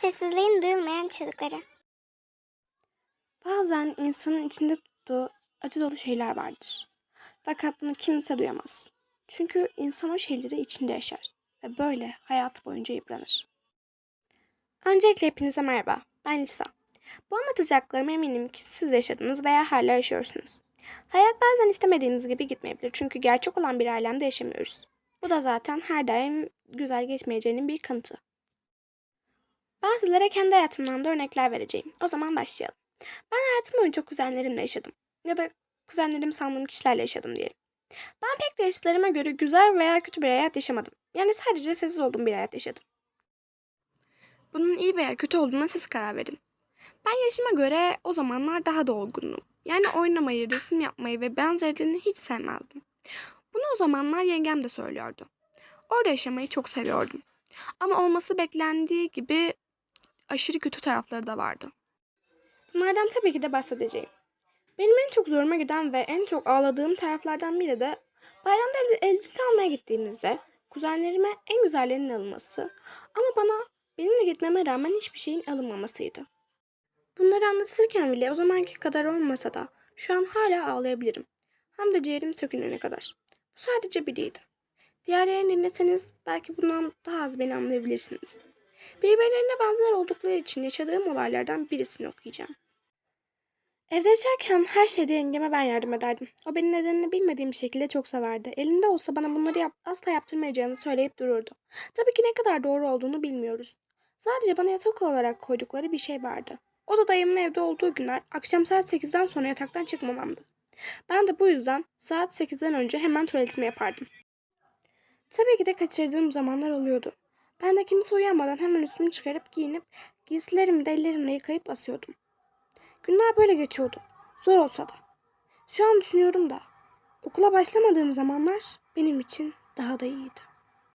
Sessizliğin duyulmayan çığlıkları. Bazen insanın içinde tuttuğu acı dolu şeyler vardır. Fakat bunu kimse duyamaz. Çünkü insan o şeyleri içinde yaşar ve böyle hayat boyunca yıpranır. Öncelikle hepinize merhaba. Ben Lisa. Bu anlatacaklarımı eminim ki siz yaşadınız veya hala yaşıyorsunuz. Hayat bazen istemediğimiz gibi gitmeyebilir çünkü gerçek olan bir alemde yaşamıyoruz. Bu da zaten her daim güzel geçmeyeceğinin bir kanıtı. Ben sizlere kendi hayatımdan da örnekler vereceğim. O zaman başlayalım. Ben hayatım boyunca kuzenlerimle yaşadım. Ya da kuzenlerim sandığım kişilerle yaşadım diyelim. Ben pek de yaşıtlarıma göre güzel veya kötü bir hayat yaşamadım. Yani sadece sessiz olduğum bir hayat yaşadım. Bunun iyi veya kötü olduğuna siz karar verin. Ben yaşıma göre o zamanlar daha da olgundum. Yani oynamayı, resim yapmayı ve benzerlerini hiç sevmezdim. Bunu o zamanlar yengem de söylüyordu. Orada yaşamayı çok seviyordum. Ama olması beklendiği gibi aşırı kötü tarafları da vardı. Bunlardan tabii ki de bahsedeceğim. Benim en çok zoruma giden ve en çok ağladığım taraflardan biri de bayramda el- elbise almaya gittiğimizde kuzenlerime en güzellerinin alınması ama bana benimle gitmeme rağmen hiçbir şeyin alınmamasıydı. Bunları anlatırken bile o zamanki kadar olmasa da şu an hala ağlayabilirim. Hem de ciğerim sökülene kadar. Bu sadece biriydi. Diğerlerini dinleseniz belki bundan daha az beni anlayabilirsiniz. Birbirlerine benzer oldukları için yaşadığım olaylardan birisini okuyacağım. Evde yaşarken her şeyde yengeme ben yardım ederdim. O beni nedenini bilmediğim bir şekilde çok severdi. Elinde olsa bana bunları yap asla yaptırmayacağını söyleyip dururdu. Tabii ki ne kadar doğru olduğunu bilmiyoruz. Sadece bana yasak olarak koydukları bir şey vardı. O da dayımın evde olduğu günler akşam saat 8'den sonra yataktan çıkmamamdı. Ben de bu yüzden saat 8'den önce hemen tuvaletimi yapardım. Tabii ki de kaçırdığım zamanlar oluyordu. Ben de kimse uyanmadan hemen üstümü çıkarıp giyinip giysilerimi de ellerimle yıkayıp asıyordum. Günler böyle geçiyordu. Zor olsa da. Şu an düşünüyorum da okula başlamadığım zamanlar benim için daha da iyiydi.